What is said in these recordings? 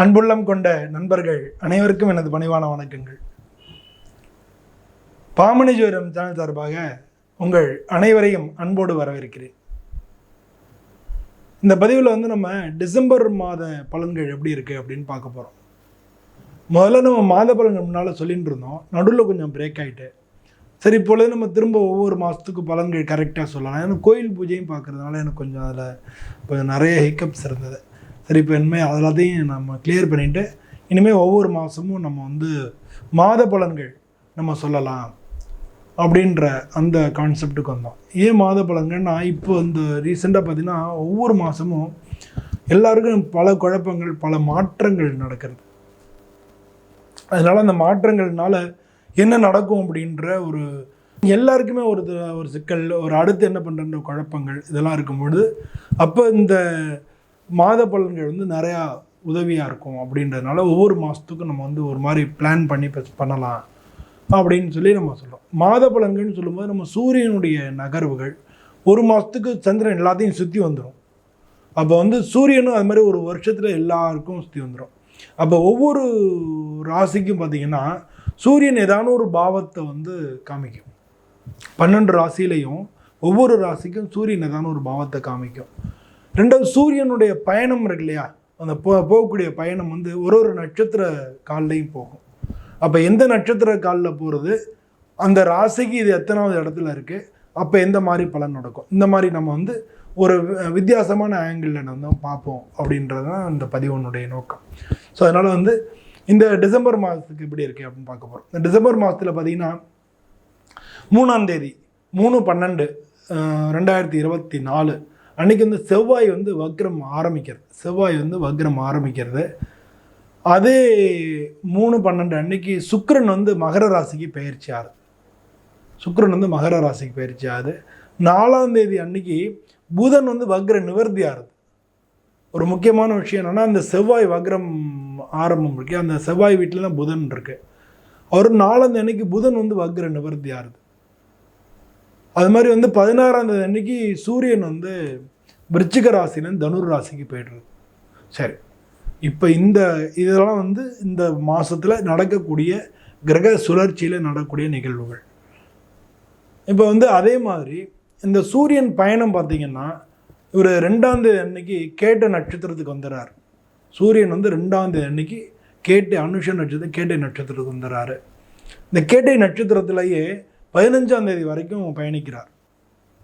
அன்புள்ளம் கொண்ட நண்பர்கள் அனைவருக்கும் எனது பணிவான வணக்கங்கள். பாமணி ஜோரம் சேனல் சார்பாக உங்கள் அனைவரையும் அன்போடு வரவேற்கிறேன். இந்த பதிவில் வந்து நம்ம டிசம்பர் மாத பலன்கள் எப்படி இருக்குது அப்படின்னு பார்க்க போகிறோம் முதல்ல நம்ம மாத பலன்கள் முன்னால் சொல்லிட்டு இருந்தோம். நடுவில் கொஞ்சம் பிரேக் ஆகிட்டு சரி இப்பொழுது நம்ம திரும்ப ஒவ்வொரு மாதத்துக்கு பலன்கள் கரெக்டாக சொல்லலாம். ஏன்னா கோயில் பூஜையும் பார்க்குறதுனால எனக்கு கொஞ்சம் அதில் கொஞ்சம் நிறைய ஹிக்கப்ஸ் இருந்தது. சரி இப்போ இனிமேல் அதெல்லாத்தையும் நம்ம கிளியர் பண்ணிவிட்டு இனிமேல் ஒவ்வொரு மாதமும் நம்ம வந்து மாத பலன்கள் நம்ம சொல்லலாம் அப்படின்ற அந்த கான்செப்டுக்கு வந்தோம். ஏன் மாத பலன்கள்னா இப்போ இந்த ரீசெண்டாக பார்த்தீங்கன்னா ஒவ்வொரு மாதமும் எல்லாருக்கும் பல குழப்பங்கள் பல மாற்றங்கள் நடக்கிறது. அதனால் அந்த மாற்றங்கள்னால என்ன நடக்கும் அப்படின்ற ஒரு எல்லாருக்குமே ஒரு ஒரு சிக்கல் ஒரு அடுத்து என்ன பண்ணுற குழப்பங்கள் இதெல்லாம் இருக்கும்பொழுது அப்போ இந்த மாத பலன்கள் வந்து நிறையா உதவியாக இருக்கும் அப்படின்றதுனால ஒவ்வொரு மாதத்துக்கும் நம்ம வந்து ஒரு மாதிரி பிளான் பண்ணி பண்ணலாம் அப்படின்னு சொல்லி நம்ம சொல்கிறோம் மாத பலன்கள்னு சொல்லும்போது நம்ம சூரியனுடைய நகர்வுகள் ஒரு மாதத்துக்கு சந்திரன் எல்லாத்தையும் சுற்றி வந்துடும் அப்போ வந்து சூரியனும் அது மாதிரி ஒரு வருஷத்தில் எல்லாருக்கும் சுற்றி வந்துடும் அப்போ ஒவ்வொரு ராசிக்கும் பார்த்தீங்கன்னா சூரியன் ஏதான ஒரு பாவத்தை வந்து காமிக்கும். பன்னெண்டு ராசியிலையும் ஒவ்வொரு ராசிக்கும் சூரியன் ஏதான ஒரு பாவத்தை காமிக்கும். ரெண்டாவது சூரியனுடைய பயணம் இருக்கு இல்லையா? அந்த போ போகக்கூடிய பயணம் வந்து ஒரு ஒரு நட்சத்திர கால்லையும் போகும். அப்போ எந்த நட்சத்திர காலில் போகிறது அந்த ராசிக்கு இது எத்தனாவது இடத்துல இருக்குது அப்போ எந்த மாதிரி பலன் நடக்கும்? இந்த மாதிரி நம்ம வந்து ஒரு வித்தியாசமான ஆங்கிளில் நம்ம பார்ப்போம் அப்படின்றது தான் இந்த பதிவனுடைய நோக்கம். ஸோ அதனால் வந்து இந்த டிசம்பர் மாதத்துக்கு எப்படி இருக்குது அப்படின்னு பார்க்க போகிறோம் இந்த டிசம்பர் மாதத்தில் பார்த்தீங்கன்னா மூணாம் தேதி மூணு பன்னெண்டு ரெண்டாயிரத்தி இருபத்தி நாலு அன்னைக்கு வந்து செவ்வாய் வந்து வக்ரம் ஆரம்பிக்கிறது. செவ்வாய் வந்து வக்ரம் ஆரம்பிக்கிறது. அதே மூணு பன்னெண்டு அன்னைக்கு சுக்கரன் வந்து மகர ராசிக்கு பயிற்சி ஆகுது. சுக்கரன் வந்து மகர ராசிக்கு பயிற்சி ஆகுது. நாலாம் தேதி அன்னைக்கு புதன் வந்து வக்ர நிவர்த்தி ஆகுது. ஒரு முக்கியமான விஷயம் என்னென்னா அந்த செவ்வாய் வக்ரம் ஆரம்பம் இருக்கு. அந்த செவ்வாய் வீட்டில் தான் புதன் இருக்குது அவர் நாலாம் தேதி அன்னைக்கு புதன் வந்து வக்ர நிவர்த்தி ஆகுது. அது மாதிரி வந்து பதினாறாம் தேதி அன்னைக்கு சூரியன் வந்து விருச்சிக ராசிலேருந்து தனுர் ராசிக்கு போய்டுறது சரி. இப்போ இந்த இதெல்லாம் வந்து இந்த மாதத்தில் நடக்கக்கூடிய கிரக சுழற்சியில் நடக்கக்கூடிய நிகழ்வுகள். இப்போ வந்து அதே மாதிரி இந்த சூரியன் பயணம் பார்த்தீங்கன்னா இவர் ரெண்டாம் தேதி அன்னைக்கு கேட்ட நட்சத்திரத்துக்கு வந்துடுறார் சூரியன் வந்து ரெண்டாம் தேதி அன்னைக்கு கேட்டை அனுஷ நட்சத்திரம் கேட்டை நட்சத்திரத்துக்கு வந்துடுறாரு இந்த கேட்டை நட்சத்திரத்திலேயே பதினஞ்சாம் தேதி வரைக்கும் பயணிக்கிறார்.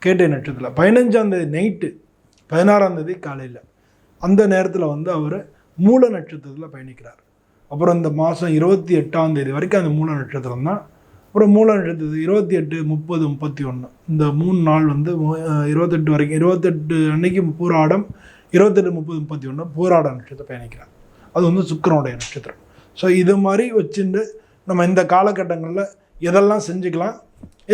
கேட்டை நட்சத்திரத்தில். பதினஞ்சாம் தேதி நைட்டு பதினாறாம் தேதி காலையில். அந்த நேரத்தில் வந்து அவர் மூல நட்சத்திரத்தில் பயணிக்கிறார். அப்புறம் இந்த மாதம் இருபத்தி எட்டாம் தேதி வரைக்கும் அந்த மூல நட்சத்திரம் தான். அப்புறம் மூல நட்சத்திரம் இருபத்தி எட்டு முப்பது முப்பத்தி ஒன்று இந்த மூணு நாள் வந்து இருபத்தெட்டு வரைக்கும் இருபத்தெட்டு அன்னைக்கு பூராடம் இருபத்தெட்டு முப்பது முப்பத்தி ஒன்று பூராட நட்சத்திரம் பயணிக்கிறார். அது வந்து சுக்கிரனுடைய நட்சத்திரம். ஸோ இது மாதிரி வச்சுட்டு நம்ம இந்த காலகட்டங்களில் எதெல்லாம் செஞ்சுக்கலாம்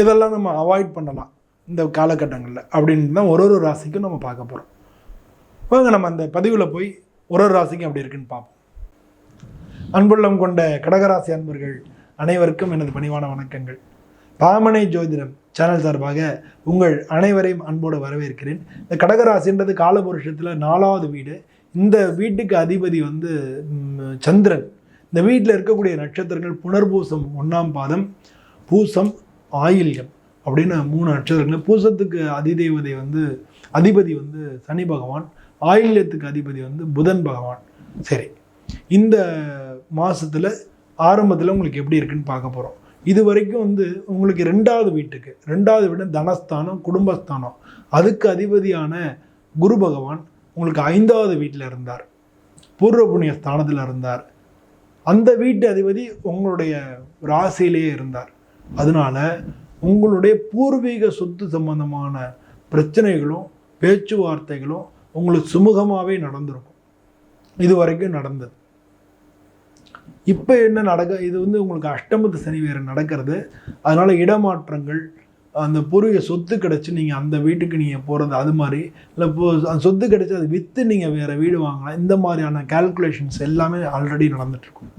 இதெல்லாம் நம்ம அவாய்ட் பண்ணலாம் இந்த காலகட்டங்களில் அப்படின்னு தான் ஒரு ஒரு ராசிக்கும் நம்ம பார்க்க போகிறோம் வாங்க நம்ம அந்த பதிவில் போய் ஒரு ஒரு ராசிக்கும் அப்படி இருக்குன்னு பார்ப்போம். அன்புள்ளம் கொண்ட கடகராசி அன்பர்கள் அனைவருக்கும் எனது பணிவான வணக்கங்கள். பாமனை ஜோதிடம் சேனல் சார்பாக உங்கள் அனைவரையும் அன்போடு வரவேற்கிறேன். இந்த கடகராசின்றது காலபுருஷத்தில் நாலாவது வீடு. இந்த வீட்டுக்கு அதிபதி வந்து சந்திரன். இந்த வீட்டில் இருக்கக்கூடிய நட்சத்திரங்கள் புனர்பூசம் ஒன்றாம் பாதம் பூசம் ஆயில்யம் அப்படின்னு மூணு நட்சத்திரங்கள் பூசத்துக்கு அதிதேவதை வந்து அதிபதி வந்து சனி பகவான் ஆயில்யத்துக்கு அதிபதி வந்து புதன் பகவான். சரி இந்த மாதத்தில் ஆரம்பத்தில் உங்களுக்கு எப்படி இருக்குன்னு பார்க்க போகிறோம் இது வரைக்கும் வந்து உங்களுக்கு ரெண்டாவது வீட்டுக்கு ரெண்டாவது வீடு தனஸ்தானம் குடும்பஸ்தானம். அதுக்கு அதிபதியான குரு பகவான் உங்களுக்கு ஐந்தாவது வீட்டில் இருந்தார். பூர்வ புண்ணிய ஸ்தானத்தில் இருந்தார். அந்த வீட்டு அதிபதி உங்களுடைய ராசியிலேயே இருந்தார். அதனால உங்களுடைய பூர்வீக சொத்து சம்பந்தமான பிரச்சனைகளும் பேச்சுவார்த்தைகளும் உங்களுக்கு சுமூகமாகவே நடந்திருக்கும். இது வரைக்கும் நடந்தது. இப்போ என்ன நடக்க இது வந்து உங்களுக்கு அஷ்டமத்து சனி வேறு நடக்கிறது. அதனால் இடமாற்றங்கள் அந்த பூர்வீக சொத்து கிடச்சி நீங்கள் அந்த வீட்டுக்கு நீங்கள் போகிறது அது மாதிரி இல்லை இப்போ அந்த சொத்து கிடச்சி அது விற்று நீங்கள் வேறு வீடு வாங்கலாம் இந்த மாதிரியான கால்குலேஷன்ஸ் எல்லாமே ஆல்ரெடி நடந்துட்டுருக்கும்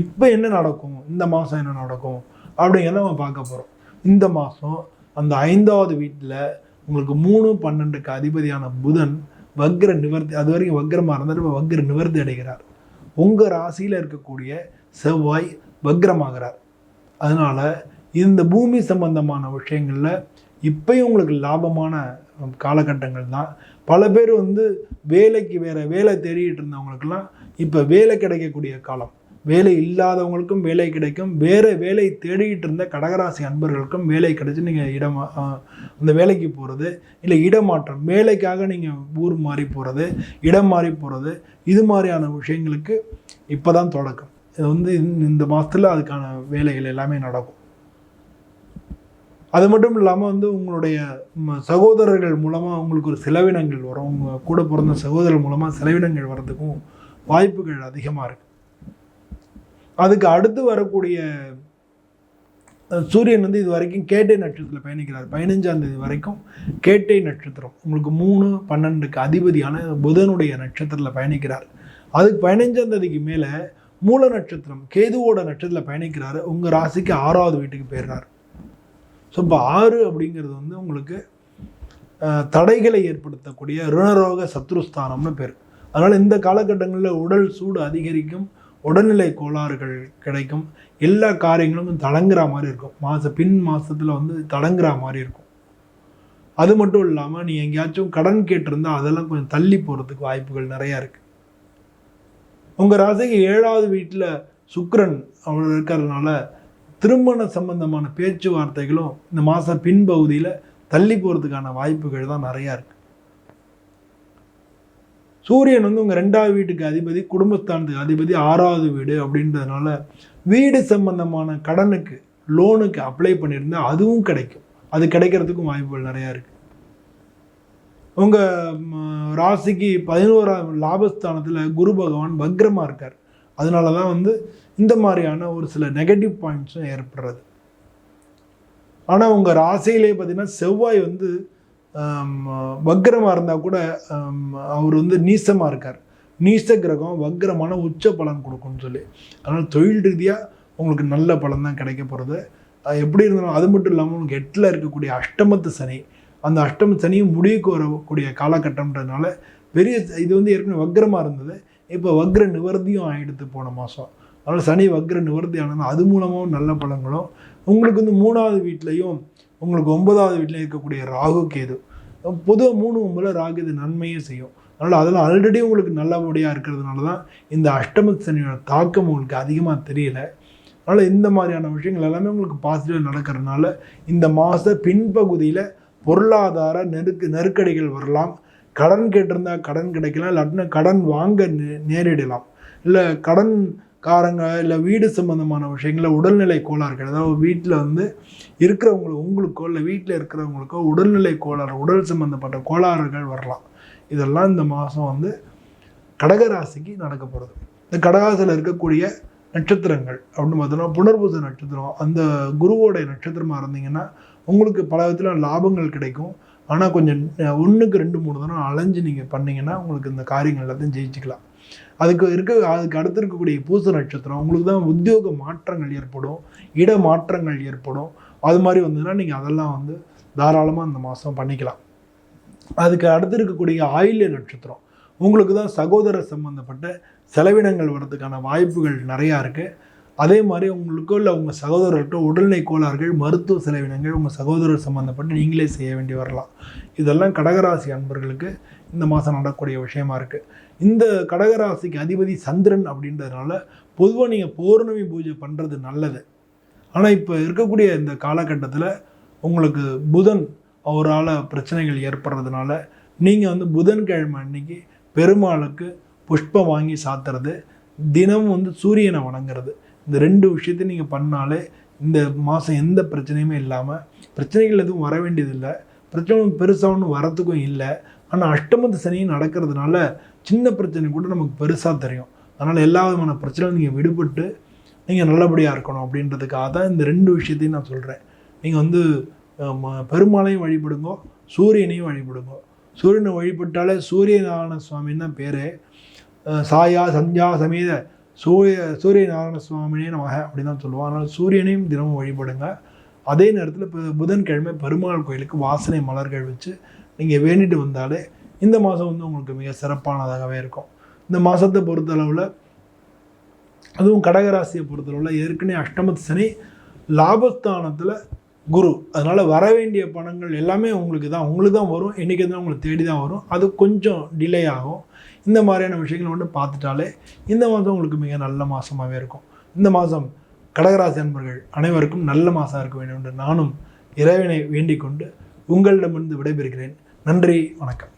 இப்போ என்ன நடக்கும்? இந்த மாதம் என்ன நடக்கும்? அப்படிங்கிறத நம்ம பார்க்க போகிறோம் இந்த மாதம் அந்த ஐந்தாவது வீட்டில் உங்களுக்கு மூணு பன்னெண்டுக்கு அதிபதியான புதன் வக்ர நிவர்த்தி அது வரைக்கும் வக்ரமாக இருந்தாலும் இப்போ வக்ர நிவர்த்தி அடைகிறார். உங்கள் ராசியில் இருக்கக்கூடிய செவ்வாய் வக்ரமாகிறார். அதனால் இந்த பூமி சம்பந்தமான விஷயங்களில் இப்போயும் உங்களுக்கு லாபமான காலகட்டங்கள் தான். பல பேர் வந்து வேலைக்கு வேறு வேலை தேடிட்டு இருந்தவங்களுக்கெல்லாம் இப்போ வேலை கிடைக்கக்கூடிய காலம். வேலை இல்லாதவங்களுக்கும் வேலை கிடைக்கும். வேறு வேலை தேடிக்கிட்டு இருந்த கடகராசி அன்பர்களுக்கும் வேலை கிடைச்சி நீங்கள் இடம் அந்த வேலைக்கு போகிறது இல்லை இடமாற்றம் வேலைக்காக நீங்கள் ஊர் மாறி போகிறது இடம் மாறி போகிறது இது மாதிரியான விஷயங்களுக்கு இப்போ தான் தொடக்கம். இது வந்து இந்த- மாதத்தில் அதுக்கான வேலைகள் எல்லாமே நடக்கும். அது மட்டும் இல்லாமல் வந்து உங்களுடைய சகோதரர்கள் மூலமாக உங்களுக்கு ஒரு செலவினங்கள் வரும். உங்கள் கூட பிறந்த சகோதரர் மூலமாக செலவினங்கள் வர்றதுக்கும் வாய்ப்புகள் அதிகமாக இருக்குது அதுக்கு அடுத்து வரக்கூடிய சூரியன் வந்து இது வரைக்கும் கேட்டை நட்சத்திரத்தில் பயணிக்கிறார். பதினஞ்சாம் தேதி வரைக்கும் கேட்டை நட்சத்திரம். உங்களுக்கு மூணு பன்னெண்டுக்கு அதிபதியான புதனுடைய நட்சத்திரத்தில் பயணிக்கிறார். அதுக்கு பதினஞ்சாம் தேதிக்கு மேலே மூல நட்சத்திரம் கேதுவோட நட்சத்திரத்தில் பயணிக்கிறாரு. உங்கள் ராசிக்கு ஆறாவது வீட்டுக்கு போயிடுறாரு. ஸோ இப்போ ஆறு அப்படிங்கிறது வந்து உங்களுக்கு தடைகளை ஏற்படுத்தக்கூடிய ருணரோக சத்ருஸ்தானம்னு பேர். அதனால் இந்த காலகட்டங்களில் உடல் சூடு அதிகரிக்கும். உடல்நிலை கோளாறுகள் கிடைக்கும். எல்லா காரியங்களும் தடங்குற மாதிரி இருக்கும். மாத பின் மாதத்தில் வந்து தடங்குற மாதிரி இருக்கும். அது மட்டும் இல்லாமல் நீ எங்கேயாச்சும் கடன் கேட்டிருந்தால் அதெல்லாம் கொஞ்சம் தள்ளி போகிறதுக்கு வாய்ப்புகள் நிறையா இருக்குது உங்கள் ராசிக்கு ஏழாவது வீட்டில் சுக்கரன் அவர் இருக்கிறதுனால திருமண சம்பந்தமான பேச்சுவார்த்தைகளும் இந்த மாத பின்பகுதியில் தள்ளி போகிறதுக்கான வாய்ப்புகள் தான் நிறையா இருக்குது சூரியன் வந்து உங்கள் ரெண்டாவது வீட்டுக்கு அதிபதி குடும்பஸ்தானத்துக்கு அதிபதி ஆறாவது வீடு அப்படின்றதுனால வீடு சம்பந்தமான கடனுக்கு லோனுக்கு அப்ளை பண்ணியிருந்தால் அதுவும் கிடைக்கும். அது கிடைக்கிறதுக்கும் வாய்ப்புகள் நிறையா இருக்குது உங்கள் ராசிக்கு பதினோராம் லாபஸ்தானத்தில் குரு பகவான் பக்ரமாக இருக்கார். அதனால தான் வந்து இந்த மாதிரியான ஒரு சில நெகட்டிவ் பாயிண்ட்ஸும் ஏற்படுறது. ஆனால் உங்கள் ராசியிலே பார்த்தீங்கன்னா செவ்வாய் வந்து வக்ரமாக இருந்தால் கூட அவர் வந்து நீசமாக இருக்கார். நீச கிரகம் வக்ரமான உச்ச பலன் கொடுக்கும்னு சொல்லி. அதனால் தொழில் ரீதியாக உங்களுக்கு நல்ல பலன் தான் கிடைக்க போகிறது எப்படி இருந்தாலும் அது மட்டும் இல்லாமல் உங்களுக்கு எட்டில் இருக்கக்கூடிய அஷ்டமத்து சனி. அந்த அஷ்டம சனியும் முடிவுக்கு வரக்கூடிய காலகட்டம்ன்றதுனால பெரிய இது வந்து ஏற்கனவே வக்ரமாக இருந்தது. இப்போ வக்ர நிவர்த்தியும் ஆகிடுது போன மாதம் அதனால் சனி வக்ர நிவர்த்தி ஆனால் அது மூலமாகவும் நல்ல பலங்களும் உங்களுக்கு வந்து மூணாவது வீட்லேயும் உங்களுக்கு ஒன்பதாவது வீட்டில் இருக்கக்கூடிய ராகு கேது. பொதுவாக மூணு ஒன்பதில் ராகு இது நன்மையே செய்யும். அதனால் அதெல்லாம் ஆல்ரெடி உங்களுக்கு நல்லபடியாக இருக்கிறதுனால தான் இந்த அஷ்டம சனியோட தாக்கம் உங்களுக்கு அதிகமாக தெரியல. அதனால் இந்த மாதிரியான விஷயங்கள் எல்லாமே உங்களுக்கு பாசிட்டிவாக நடக்கிறதுனால இந்த மாத பின்பகுதியில் பொருளாதார நெருக்கு நெருக்கடிகள் வரலாம். கடன் கேட்டிருந்தால் கடன் கிடைக்கலாம். இல்லாட்டினா கடன் வாங்க நே- நேரிடலாம். இல்லை கடன் காரங்க இல்லை வீடு சம்மந்தமான விஷயங்களில் உடல்நிலை கோளாறுகள் அதாவது வீட்டில் வந்து இருக்கிறவங்களுக்கு உங்களுக்கோ இல்லை வீட்டில் இருக்கிறவங்களுக்கோ உடல்நிலை கோளாறு உடல் சம்மந்தப்பட்ட கோளாறுகள் வரலாம். இதெல்லாம் இந்த மாதம் வந்து கடகராசிக்கு நடக்க போகிறது இந்த கடகாசில் இருக்கக்கூடிய நட்சத்திரங்கள் அப்படின்னு பார்த்தோன்னா புனர்பூச நட்சத்திரம் அந்த குருவோடைய நட்சத்திரமாக இருந்தீங்கன்னா உங்களுக்கு பல விதத்தில் லாபங்கள் கிடைக்கும். ஆனால் கொஞ்சம் ஒன்றுக்கு ரெண்டு மூணு தடவை அலைஞ்சு நீங்கள் பண்ணிங்கன்னா உங்களுக்கு இந்த காரியங்கள் எல்லாத்தையும் ஜெயிச்சுக்கலாம். அதுக்கு இருக்க அதுக்கு அடுத்து இருக்கக்கூடிய பூச நட்சத்திரம் உங்களுக்கு தான் உத்தியோக மாற்றங்கள் ஏற்படும் இட மாற்றங்கள் ஏற்படும். அது மாதிரி வந்ததுன்னா நீங்கள் அதெல்லாம் வந்து தாராளமாக இந்த மாதம் பண்ணிக்கலாம். அதுக்கு அடுத்து இருக்கக்கூடிய ஆயில்ய நட்சத்திரம் உங்களுக்கு தான் சகோதர சம்பந்தப்பட்ட செலவினங்கள் வர்றதுக்கான வாய்ப்புகள் நிறையா இருக்குது அதே மாதிரி உங்களுக்கோ இல்லை உங்கள் சகோதரர்கிட்ட உடல்நிலை கோளாறுகள் மருத்துவ செலவினங்கள் உங்கள் சகோதரர் சம்மந்தப்பட்டு நீங்களே செய்ய வேண்டி வரலாம். இதெல்லாம் கடகராசி அன்பர்களுக்கு இந்த மாதம் நடக்கக்கூடிய விஷயமா இருக்குது இந்த கடகராசிக்கு அதிபதி சந்திரன் அப்படின்றதுனால பொதுவாக நீங்கள் பௌர்ணமி பூஜை பண்ணுறது நல்லது. ஆனால் இப்போ இருக்கக்கூடிய இந்த காலகட்டத்தில் உங்களுக்கு புதன் அவரால் பிரச்சனைகள் ஏற்படுறதுனால நீங்கள் வந்து புதன்கிழமை அன்னைக்கு பெருமாளுக்கு புஷ்பம் வாங்கி சாத்துறது தினமும் வந்து சூரியனை வணங்குறது. இந்த ரெண்டு விஷயத்தையும் நீங்கள் பண்ணாலே இந்த மாதம் எந்த பிரச்சனையுமே இல்லாமல் பிரச்சனைகள் எதுவும் வர வேண்டியதில்லை. பிரச்சனை பெருசாக ஒன்றும் வரத்துக்கும் இல்லை. ஆனால் அஷ்டமத்து சனியும் நடக்கிறதுனால சின்ன பிரச்சனை கூட நமக்கு பெருசாக தெரியும். அதனால் எல்லா விதமான பிரச்சனையும் நீங்கள் விடுபட்டு நீங்கள் நல்லபடியாக இருக்கணும் அப்படின்றதுக்காக தான் இந்த ரெண்டு விஷயத்தையும் நான் சொல்கிறேன் நீங்கள் வந்து ம- பெருமாளையும் வழிபடுங்கோ சூரியனையும் வழிபடுங்கோ. சூரியனை வழிபட்டாலே சூரியநாராயண சுவாமின்னு தான் பேர். சாயா சந்தியா சமேத சூரிய சூரிய நாராயண சுவாமினே நமக அப்படின்னு தான் சொல்லுவோம். அதனால் சூரியனையும் தினமும் வழிபடுங்க. அதே நேரத்தில் இப்போ புதன்கிழமை பெருமாள் கோயிலுக்கு வாசனை மலர்கள் வச்சு நீங்கள் வேண்டிட்டு வந்தாலே இந்த மாதம் வந்து உங்களுக்கு மிக சிறப்பானதாகவே இருக்கும். இந்த மாதத்தை பொறுத்தளவில் அதுவும் கடகராசியை பொறுத்தளவில் ஏற்கனவே அஷ்டமத்து சனி லாபஸ்தானத்தில் குரு. அதனால் வர வேண்டிய பணங்கள் எல்லாமே உங்களுக்கு தான் உங்களுக்கு தான் வரும். என்றைக்கு தான் உங்களுக்கு தேடி தான் வரும். அது கொஞ்சம் டிலே ஆகும். இந்த மாதிரியான விஷயங்கள் வந்து பார்த்துட்டாலே இந்த மாதம் உங்களுக்கு மிக நல்ல மாதமாகவே இருக்கும். இந்த மாதம் கடகராசி அன்பர்கள் அனைவருக்கும் நல்ல மாதம் இருக்க வேண்டும் என்று நானும் இறைவனை வேண்டிக் கொண்டு உங்களிடமிருந்து விடைபெறுகிறேன். நன்றி வணக்கம்.